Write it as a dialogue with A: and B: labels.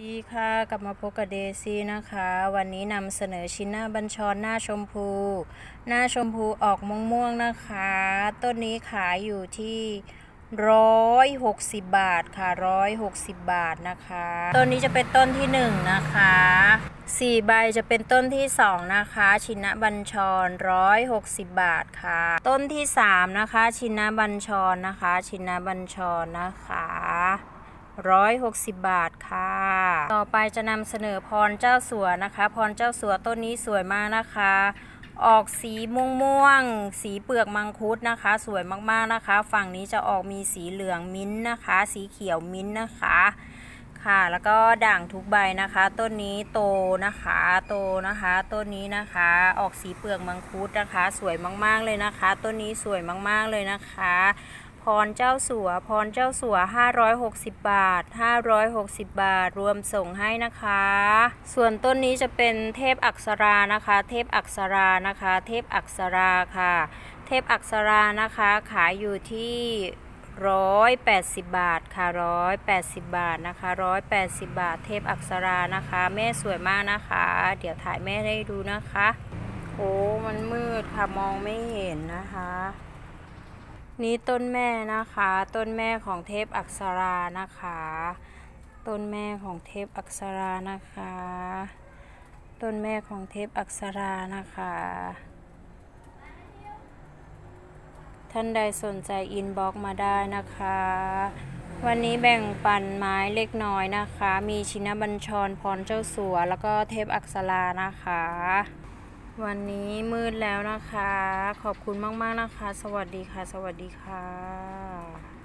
A: ดีค่ะกลับมาพบกับเดซี่นะคะ วันนี้นำเสนอชิ้นหน้าบัญชรหน้าชมพู หน้าชมพูออกม่วงๆนะคะ ต้นนี้ขายอยู่ที่ร้อยหกสิบบาทค่ะร้อยหกสิบบาทนะคะ ต้นนี้จะเป็นต้นที่หนึ่งนะคะสี่ใบจะเป็นต้นที่สองนะคะ ชินะบัญชรร้อยหกสิบบาทค่ะ ต้นที่สามนะคะ ชินะบัญชรนะคะ ชินะบัญชรนะคะ ร้อยหกสิบบาทค่ะ ต่อไปจะนำเสนอพรเจ้าสัวนะคะ พรเจ้าสัวต้นนี้สวยมากนะคะ ออกสีม่วงม่วง สีเปลือกมังคุดนะคะ สวยมากๆนะคะ ฝั่งนี้จะออกมีสีเหลืองมิ้นท์นะคะ สีเขียวมิ้นท์นะคะค่ะ แล้วก็ด่างทุกใบนะคะ ต้นนี้โตนะคะ โตนะคะ ต้นนี้นะคะ ออกสีเปลือกมังคุดนะคะ สวยมากๆเลยนะคะ ต้นนี้สวยมากๆเลยนะคะ พรเจ้าสัว พรเจ้าสัว 560 บาท 560 บาท รวมส่งให้นะคะ ส่วนต้นนี้จะเป็นเทพอักษรานะคะ เทพอักษรานะคะ เทพอักษราค่ะ เทพอักษรานะคะ ขายอยู่ที่180บาทค่ะ180บาทนะคะ180บาท เทพอักษรานะคะ แม่สวยมากนะคะ เดี๋ยวถ่ายแม่ให้ดูนะคะ โอ้มันมืดค่ะมองไม่เห็นนะคะ นี่ต้นแม่นะคะ ต้นแม่ของเทพอักษรานะคะ ต้นแม่ของเทพอักษรานะคะ ต้นแม่ของเทพอักษรานะคะ ท่านใดสนใจอินบ็อกมาได้นะคะ วันนี้แบ่งปันไม้เล็กน้อยนะคะ มีชินบัญชรพรเจ้าสัว แล้วก็เทพอักษรานะคะ วันนี้มืดแล้วนะคะ ขอบคุณมาก ๆ นะคะ สวัสดีค่ะ สวัสดีค่ะ